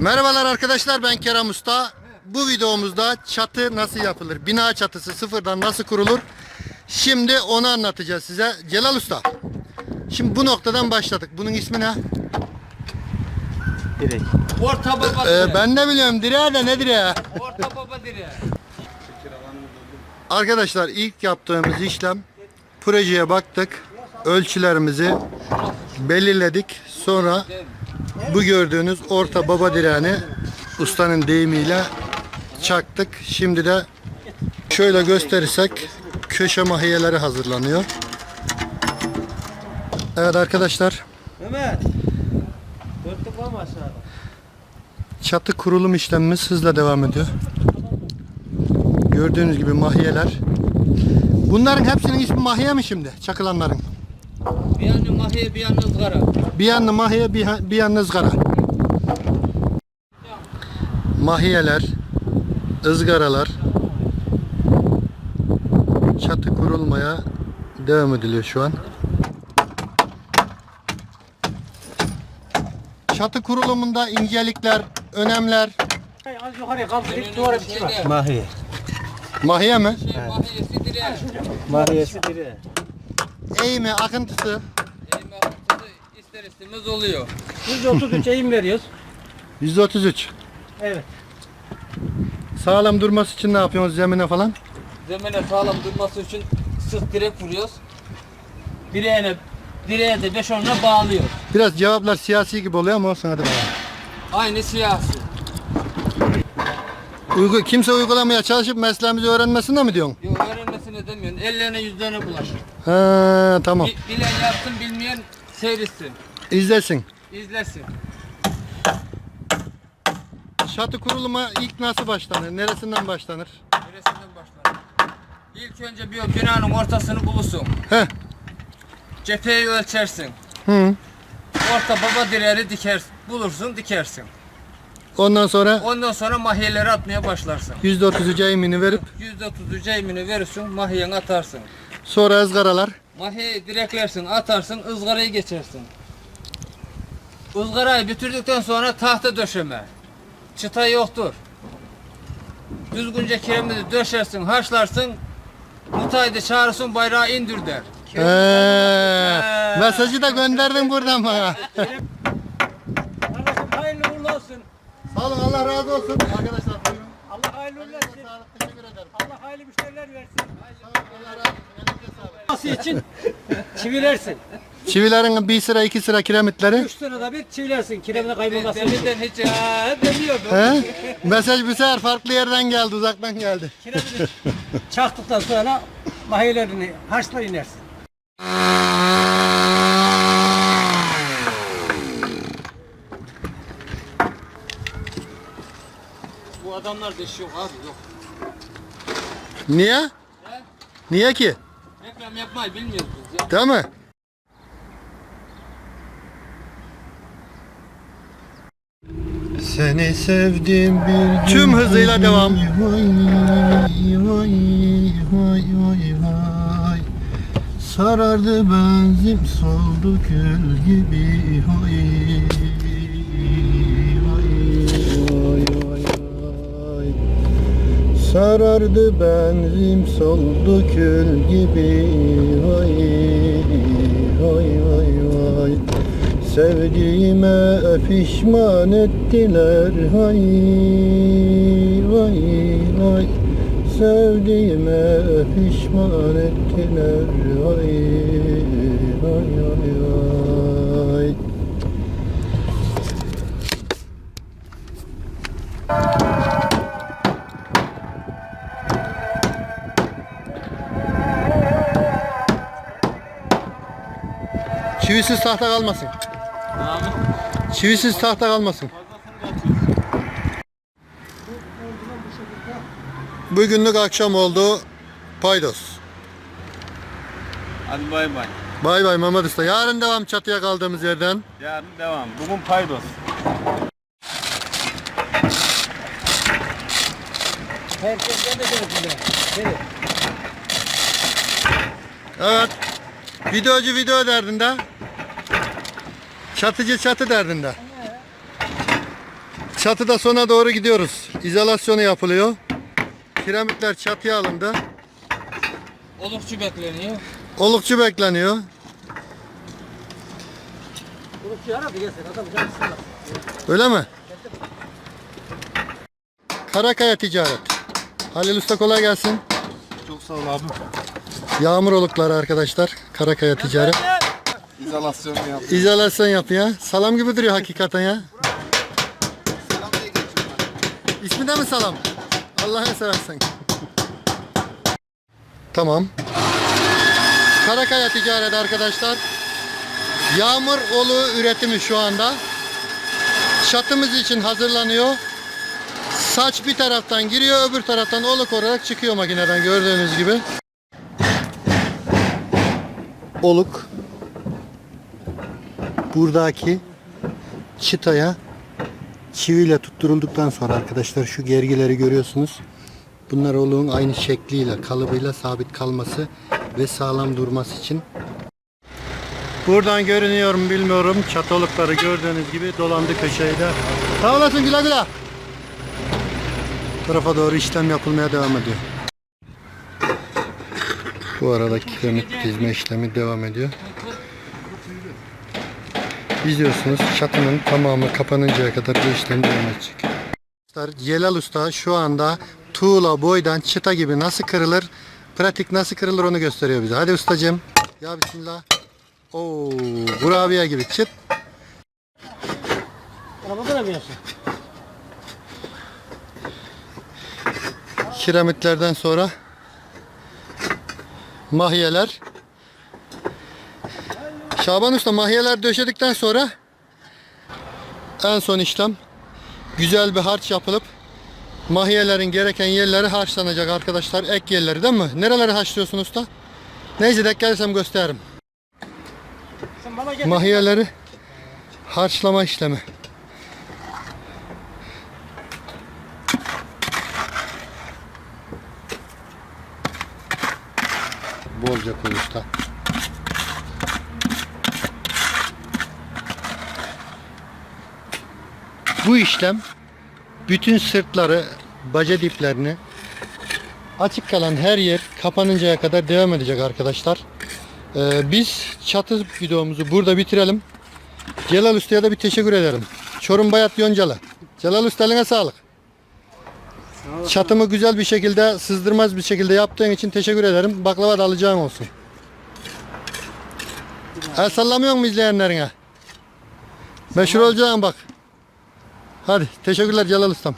Merhabalar arkadaşlar ben Kerem Usta. Bu videomuzda çatı nasıl yapılır? Bina çatısı sıfırdan nasıl kurulur? Şimdi onu anlatacağız size. Celal Usta. Şimdi bu noktadan başladık. Bunun ismi ne? Direkt. Orta baba Ee, direği. ben ne biliyorum direğe de nedir ya? Orta baba direği. Arkadaşlar ilk yaptığımız işlem projeye baktık. Ölçülerimizi belirledik. Sonra bu gördüğünüz orta baba direğini ustanın deyimiyle çaktık. Şimdi de şöyle gösterirsek köşe mahiyeleri hazırlanıyor. Evet arkadaşlar Mehmet. Çatı kurulum işlemimiz hızla devam ediyor. Gördüğünüz gibi mahiyeler. Bunların hepsinin ismi mahiye mi şimdi? Çakılanların. Bir yanı mahiye bir yanı ızgara. Bir yanlı mahiye bir, bir yanlı ızgara. Mahiyeler, ızgaralar çatı kurulmaya devam ediliyor şu an. Çatı kurulumunda incelikler, önemler. Az yukarıya kaldırıp duvara bir. Şeyde, Mahiye. Mahiye mi? Şey mahiyesi direği. Mahiyesi. Eğimi, akıntısı. İstemez oluyor. 133 eğim veriyoruz. %33. Evet. Sağlam durması için ne yapıyorsunuz zemine falan? Zemine sağlam durması için sık direk vuruyoruz. Direğine direğe de 5-10'la bağlıyoruz. Biraz cevaplar siyasi gibi oluyor ama olsun hadi bakalım. Aynı siyasi. Uygu, kimse uygulamaya çalışıp mesleğimizi öğrenmesini mi diyorsun? Yok öğrenmesini demiyorsun. Ellerine yüzlerine bulaşır. He tamam. Bi- bilen yapsın bilmeyen seyretsin. İzlesin. izlesin. Çatı kuruluma ilk nasıl başlanır? Neresinden başlanır? Neresinden başlar? İlk önce bir binanın ortasını bulursun. Heh. Cepheyi ölçersin. Hı. Orta baba direğini diker, bulursun dikersin. Ondan sonra Ondan sonra mahiyeleri atmaya başlarsın. %30'u eğimini verip %30'u ceymini verirsin, mahiyeni atarsın. sonra ızgaralar. Mahiyeyi direklersin, atarsın, ızgarayı geçersin. Izgarayı bitirdikten sonra tahta döşeme. Çıta yoktur. Düzgünce kiremidi döşersin, haşlarsın. Mutaydı çağırırsın, bayrağı indir der. He. Mesajı da gönderdin buradan bana. Kardeşim hayırlı uğurlu olsun. Sağ olun Allah razı olsun. Arkadaşlar. Allah hayırlı uğurlu olsun. Teşekkür ederim. Allah hayırlı müşteriler versin. Allah razı olsun. Elinize sağlık. Nasıl için çivilersin. Çivilerin bir sıra iki sıra kiremitleri. Üç sırada bir çivilersin. Kiremine kaybolmasın. Deminden hiç ha demiyordum. He? Mesaj bu sefer farklı yerden geldi, uzaktan geldi. Kiremini çaktıktan sonra mahiyelerini haşla inersin. Bu adamlar deş yok abi yok. Niye? He? Niye ki? Reklam yapmayı bilmiyoruz biz ya. Değil mi? Seni sevdim bir Tüm hızıyla devam. Vay vay vay vay vay. Sarardı benzim soldu kül gibi vay vay vay. Sarardı benzim soldu kül gibi. Vay vay vay vay. Sevdiğime pişman ettiler. Vay vay vay. Sevdiğime pişman ettiler. Vay Çivisiz tahta kalmasın. Çivisiz tahta kalmasın. Bugünlük akşam oldu. Paydos. Hadi bay bay. Bay bay Mehmet Usta. Yarın devam çatıya kaldığımız yerden. Yarın devam. Bugün paydos. Herkesten de gelsin. Evet. Evet. Videocu video derdinde. Çatıcı çatı derdinde. Çatıda sona doğru gidiyoruz. İzolasyonu yapılıyor. Kiremitler çatıya alındı. Olukçu bekleniyor. Olukçu bekleniyor. Şu aradı gelsin adam cansın. Öyle mi? Karakaya Ticaret. Halil Usta kolay gelsin. Çok sağ ol abi. Yağmur olukları arkadaşlar. Karakaya Ticaret. İzolasyon yap. İzolasyon yapıyor. Salam gibi duruyor hakikaten ya. İsmi de mi Salam? Allah'ını seversen. Tamam. Karakaya Ticaret arkadaşlar. Yağmur olu üretimi şu anda. Çatımız için hazırlanıyor. Saç bir taraftan giriyor, öbür taraftan oluk olarak çıkıyor makineden gördüğünüz gibi. Oluk buradaki çıtaya çiviyle tutturulduktan sonra arkadaşlar şu gergileri görüyorsunuz. Bunlar oluğun aynı şekliyle, kalıbıyla sabit kalması ve sağlam durması için. Buradan görünüyor mu bilmiyorum. Çatolukları gördüğünüz gibi dolandı köşeyi de. Sağ olasın güle güle. Tarafa doğru işlem yapılmaya devam ediyor. Bu arada kiremit dizme işlemi devam ediyor. İzliyorsunuz çatının tamamı kapanıncaya kadar bu işlem devam edecek. Celal Usta şu anda tuğla boydan çıta gibi nasıl kırılır, pratik nasıl kırılır onu gösteriyor bize. Hadi ustacığım. Ya bismillah. Oo, kurabiye gibi çıt. Arabada da mı yapsın? Kiremitlerden sonra mahyeler. Şaban Usta mahyeler döşedikten sonra en son işlem güzel bir harç yapılıp mahiyelerin gereken yerleri harçlanacak arkadaşlar. Ek yerleri değil mi? Nereleri harçlıyorsun usta? Neyse denk gelirsem gösteririm. Mahiyeleri harçlama işlemi. Bolca koy Bu işlem bütün sırtları, baca diplerini açık kalan her yer kapanıncaya kadar devam edecek arkadaşlar. Ee, biz çatı videomuzu burada bitirelim. Celal Usta'ya da bir teşekkür ederim. Çorum Bayat Yoncalı. Celal Usta sağlık. Çatımı güzel bir şekilde, sızdırmaz bir şekilde yaptığın için teşekkür ederim. Baklava da alacağın olsun. El sallamıyor mu izleyenlerine? Meşhur olacağım bak. Hadi teşekkürler Celal Ustam.